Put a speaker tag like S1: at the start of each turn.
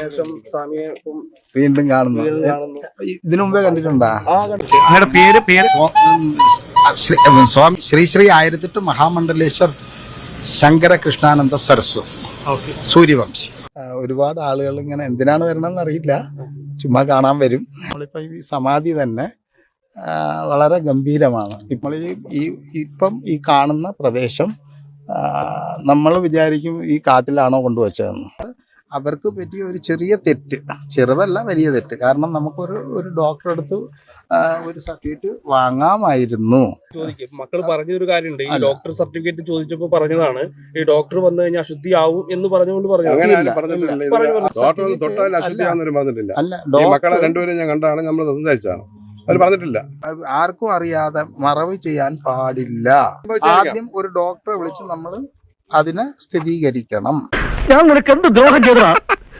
S1: ശേഷം സ്വാമിയെ
S2: വീണ്ടും കാണുന്നു. ഇതിനു മുമ്പേ കണ്ടിട്ടുണ്ടാ?
S1: ആ കണ്ടു
S3: അങ്ങയുടെ പേര് പേര്?
S2: സ്വാമി ശ്രീ ശ്രീ ആയിരത്തിട്ട് മഹാമണ്ഡലേശ്വർ ശങ്കര കൃഷ്ണാനന്ദ സരസ്വതി സൂര്യവംശി. ഒരുപാട് ആളുകൾ ഇങ്ങനെ എന്തിനാണ് വരണമെന്ന് അറിയില്ല. ചുമ്മാ കാണാൻ വരും. നമ്മളിപ്പോ ഈ സമാധി തന്നെ വളരെ ഗംഭീരമാണ്. ഇപ്പോൾ ഈ ഈ- ഇപ്പം ഈ കാണുന്ന പ്രദേശം നമ്മൾ വിചാരിക്കും ഈ കാട്ടിലാണോ കൊണ്ടുവച്ചതെന്ന്. അവർക്ക് പറ്റിയ ഒരു ചെറിയ തെറ്റ്. ചെറുതല്ല വലിയ തെറ്റ്. കാരണം നമുക്കൊരു ഒരു ഡോക്ടറെ അടുത്ത് ഒരു സർട്ടിഫിക്കറ്റ് വാങ്ങാമായിരുന്നു.
S1: ചോദിക്കും. മക്കൾ പറഞ്ഞൊരു കാര്യമുണ്ട്. ഈ ഡോക്ടർ സർട്ടിഫിക്കറ്റ് ചോദിച്ചപ്പോൾ പറഞ്ഞതാണ് ഈ ഡോക്ടർ വന്നു കഴിഞ്ഞാൽ അശുദ്ധിയാവും എന്ന് പറഞ്ഞുകൊണ്ട് പറഞ്ഞു.
S2: അല്ല.
S4: മക്കളെ രണ്ടുപേരും ഞാൻ കണ്ടാണ് നമ്മൾ സംസാരിച്ചതാണ്. അവർ പറഞ്ഞിട്ടില്ല.
S2: ആർക്കും അറിയാതെ മറവ് ചെയ്യാൻ പാടില്ല. ആദ്യം ഒരു ഡോക്ടറെ വിളിച്ച് നമ്മൾ അതിനെ സ്ഥിരീകരിക്കണം.
S5: ഞാൻ നിനക്ക് എന്ത് ദ്രോഹം ചെയ്തടാ